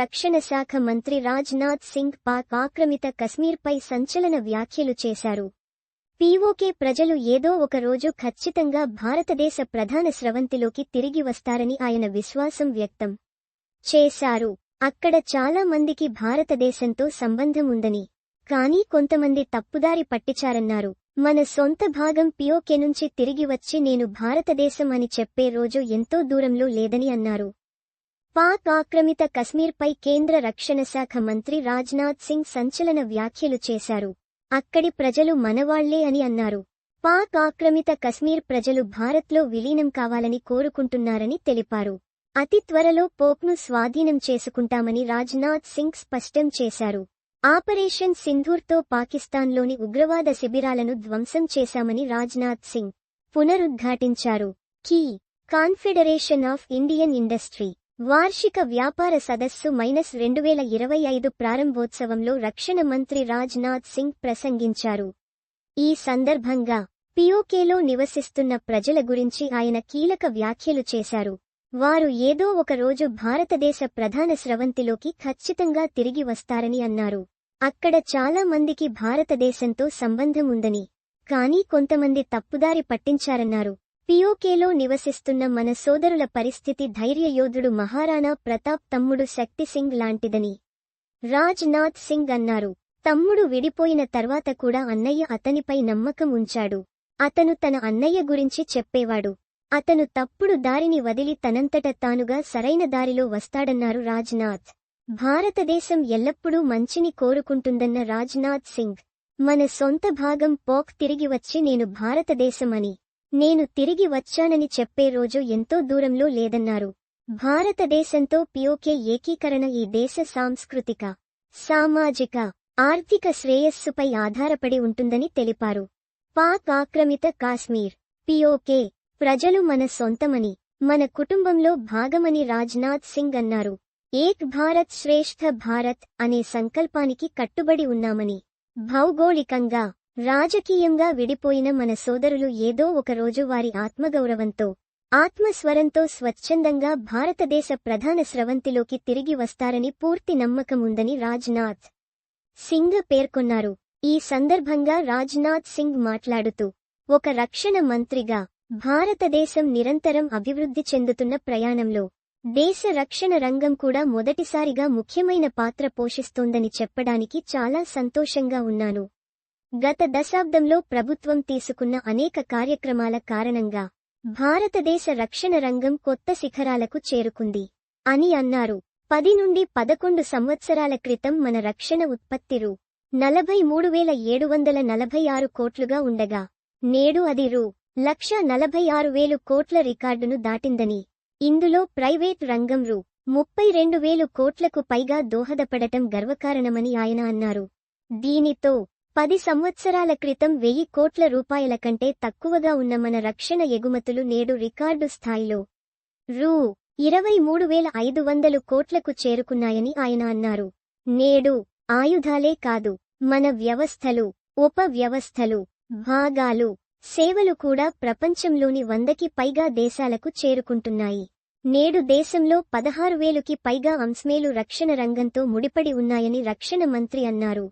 రక్షణ శాఖ మంత్రి రాజ్నాథ్ సింగ్ పాక్ ఆక్రమిత కశ్మీర్పై సంచలన వ్యాఖ్యలు చేశారు. పీఓకే ప్రజలు ఏదో ఒక రోజు ఖచ్చితంగా భారతదేశ ప్రధాన స్రవంతిలోకి తిరిగి వస్తారని ఆయన విశ్వాసం వ్యక్తం చేశారు. అక్కడ చాలా మందికి భారతదేశంతో సంబంధముందని కానీ కొంతమంది తప్పుదారి పట్టిచారన్నారు. మన సొంత భాగం పీఓకే నుంచి తిరిగి వచ్చి నేను భారతదేశం అని చెప్పే రోజు ఎంతో దూరంలో లేదని అన్నారు. పాక్ ఆక్రమిత కశ్మీర్పై కేంద్ర రక్షణ శాఖ మంత్రి రాజ్నాథ్ సింగ్ సంచలన వ్యాఖ్యలు చేశారు. అక్కడి ప్రజలు మనవాళ్ళే అని అన్నారు. పాక్ ఆక్రమిత కశ్మీర్ ప్రజలు భారత్లో విలీనం కావాలని కోరుకుంటున్నారని తెలిపారు. అతి త్వరలో పోక్ను స్వాధీనం చేసుకుంటామని రాజ్నాథ్ సింగ్ స్పష్టం చేశారు. ఆపరేషన్ సింధూర్తో పాకిస్తాన్లోని ఉగ్రవాద శిబిరాలను ధ్వంసం చేశామని రాజ్నాథ్ సింగ్ పునరుద్ఘాటించారు. Key. Confederation of Indian industry. వార్షిక వ్యాపార సదస్సు మైనస్ రెండు వేల ఇరవై ఐదు ప్రారంభోత్సవంలో రక్షణ మంత్రి రాజ్నాథ్ సింగ్ ప్రసంగించారు. ఈ సందర్భంగా పిఓకేలో నివసిస్తున్న ప్రజల గురించి ఆయన కీలక వ్యాఖ్యలు చేశారు. వారు ఏదో ఒకరోజు భారతదేశ ప్రధాన స్రవంతిలోకి ఖచ్చితంగా తిరిగి వస్తారని అన్నారు. అక్కడ చాలా మందికి భారతదేశంతో సంబంధముందని కానీ కొంతమంది తప్పుదారి పట్టించారన్నారు. పియోకేలో నివసిస్తున్న మన సోదరుల పరిస్థితి ధైర్యయోధుడు మహారాణా ప్రతాప్ తమ్ముడు శక్తి సింగ్ లాంటిదని. రాజ్నాథ్ సింగ్ అన్నారు. తమ్ముడు విడిపోయిన తర్వాత కూడా అన్నయ్య అతనిపై నమ్మకం ఉంచాడు. అతను తన అన్నయ్య గురించి చెప్పేవాడు. అతను తప్పుడు దారిని వదిలి తనంతట తానుగా సరైన దారిలో వస్తాడన్నారు రాజ్నాథ్. భారతదేశం ఎల్లప్పుడూ మంచిని కోరుకుంటుందన్న రాజ్నాథ్ సింగ్. మన సొంత భాగం పోక్ తిరిగి వచ్చి నేను భారతదేశమని. నేను తిరిగి వచ్చానని చెప్పే రోజు ఎంతో దూరంలో లేదన్నారు. భారతదేశంతో పియోకే ఏకీకరణ ఈ దేశ సాంస్కృతిక సామాజిక ఆర్థిక శ్రేయస్సుపై ఆధారపడి ఉంటుందని తెలిపారు. పాక్ ఆక్రమిత కాశ్మీర్ పియోకే ప్రజలు మన సొంతమని మన కుటుంబంలో భాగమని రాజ్నాథ్ సింగ్ అన్నారు. ఏక్ భారత్ శ్రేష్ఠ భారత్ అనే సంకల్పానికి కట్టుబడి ఉన్నామని భౌగోళికంగా రాజకీయంగా విడిపోయిన మన సోదరులు ఏదో ఒకరోజు వారి ఆత్మగౌరవంతో ఆత్మస్వరంతో స్వచ్ఛందంగా భారతదేశ ప్రధాన స్రవంతిలోకి తిరిగి వస్తారని పూర్తి నమ్మకం ఉందని రాజ్నాథ్ సింగ్ పేర్కొన్నారు. ఈ సందర్భంగా రాజ్నాథ్ సింగ్ మాట్లాడుతూ ఒక రక్షణ మంత్రిగా భారతదేశం నిరంతరం అభివృద్ధి చెందుతున్న ప్రయాణంలో దేశ రక్షణ రంగం కూడా మొదటిసారిగా ముఖ్యమైన పాత్ర పోషిస్తోందని చెప్పడానికి చాలా సంతోషంగా ఉన్నాను. గత దశాబ్దంలో ప్రభుత్వం తీసుకున్న అనేక కార్యక్రమాల కారణంగా భారతదేశ రక్షణ రంగం కొత్త శిఖరాలకు చేరుకుంది అని అన్నారు. పది నుండి పదకొండు సంవత్సరాల క్రితం మన రక్షణ ఉత్పత్తి రూ. నలభై మూడు వేల ఏడు వందల నలభై ఆరు కోట్లుగా ఉండగా నేడు అది రూ. లక్ష నలభై ఆరు వేలు కోట్ల రికార్డును దాటిందని ఇందులో ప్రైవేట్ రంగం రూ. ముప్పై రెండు వేలు కోట్లకు పైగా దోహదపడటం గర్వకారణమని ఆయన అన్నారు. దీనితో పది సంవత్సరాల క్రితం వెయ్యి కోట్ల రూపాయల కంటే తక్కువగా ఉన్న మన రక్షణ ఎగుమతులు నేడు రికార్డు స్థాయిలో. రూ. ఇరవై మూడు వేల ఐదు వందలు కోట్లకు చేరుకున్నాయని ఆయన అన్నారు. నేడు ఆయుధాలే కాదు మన వ్యవస్థలు ఉప వ్యవస్థలు భాగాలు సేవలు కూడా ప్రపంచంలోని వందకి పైగా దేశాలకు చేరుకుంటున్నాయి. నేడు దేశంలో పదహారు వేలుకి పైగా అంస్మేలు రక్షణ రంగంతో ముడిపడి ఉన్నాయని రక్షణ మంత్రి అన్నారు.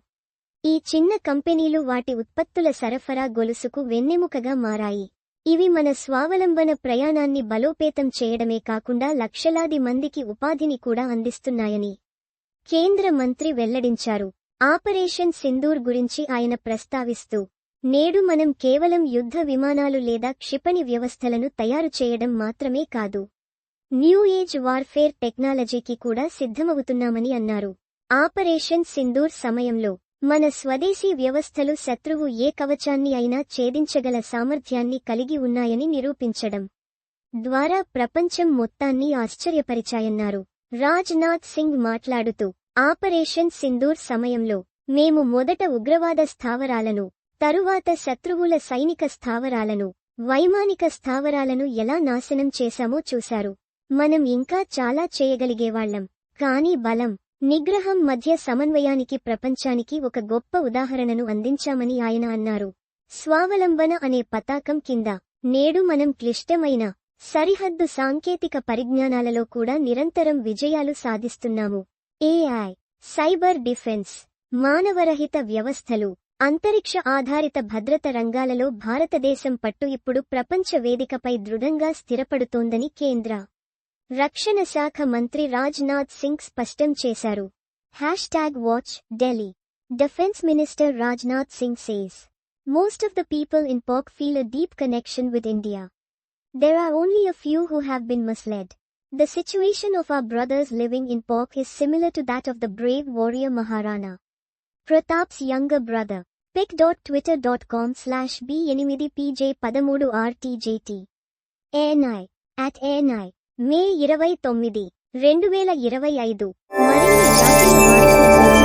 ఈ చిన్న కంపెనీలు వాటి ఉత్పత్తుల సరఫరా గొలుసుకు వెన్నెముకగా మారాయి. ఇవి మన స్వావలంబన ప్రయాణాన్ని బలోపేతం చేయడమే కాకుండా లక్షలాది మందికి ఉపాధిని కూడా అందిస్తున్నాయని కేంద్ర మంత్రి వెల్లడించారు. ఆపరేషన్ సింధూర్ గురించి ఆయన ప్రస్తావిస్తూ నేడు మనం కేవలం యుద్ధ విమానాలు లేదా క్షిపణి వ్యవస్థలను తయారు చేయడం మాత్రమే కాదు న్యూ ఏజ్ వార్ఫేర్ టెక్నాలజీకి కూడా సిద్ధమవుతున్నామని అన్నారు. ఆపరేషన్ సింధూర్ సమయంలో మన స్వదేశీ వ్యవస్థలు శత్రువు ఏ కవచాన్ని అయినా ఛేదించగల సామర్థ్యాన్ని కలిగి ఉన్నాయని నిరూపించడం ద్వారా ప్రపంచం మొత్తాన్ని ఆశ్చర్యపరిచాయన్నారు. రాజ్నాథ్ సింగ్ మాట్లాడుతూ ఆపరేషన్ సింధూర్ సమయంలో మేము మొదట ఉగ్రవాద స్థావరాలను తరువాత శత్రువుల సైనిక స్థావరాలను వైమానిక స్థావరాలను ఎలా నాశనం చేశామో చూశారు. మనం ఇంకా చాలా చేయగలిగేవాళ్ళం కాని బలం నిగ్రహం మధ్య సమన్వయానికి ప్రపంచానికి ఒక గొప్ప ఉదాహరణను అందించామని ఆయన అన్నారు. స్వావలంబన అనే పతాకం కింద నేడు మనం క్లిష్టమైన సరిహద్దు సాంకేతిక పరిజ్ఞానాలలో కూడా నిరంతరం విజయాలు సాధిస్తున్నాము. ఏఐ సైబర్ డిఫెన్స్ మానవరహిత వ్యవస్థలు అంతరిక్ష ఆధారిత భద్రత రంగాలలో భారతదేశం పట్టు ఇప్పుడు ప్రపంచ వేదికపై దృఢంగా స్థిరపడుతోందని కేంద్ర రక్షణ శాఖ మంత్రి రాజ్నాథ్ సింగ్ స్పష్టం చేశారు hashtag watch Delhi defence minister Rajnath Singh says most of the people in Pak feel a deep connection with India There are only a few who have been misled. The situation of our brothers living in Pork is similar to that of the brave warrior Maharana. Pratap's younger brother. pic.twitter.com slash b8pj13rtjt. ANI. At ANI. May ఇరవై తొమ్మిది రెండు వేల ఇరవై ఐదు. మరిన్ని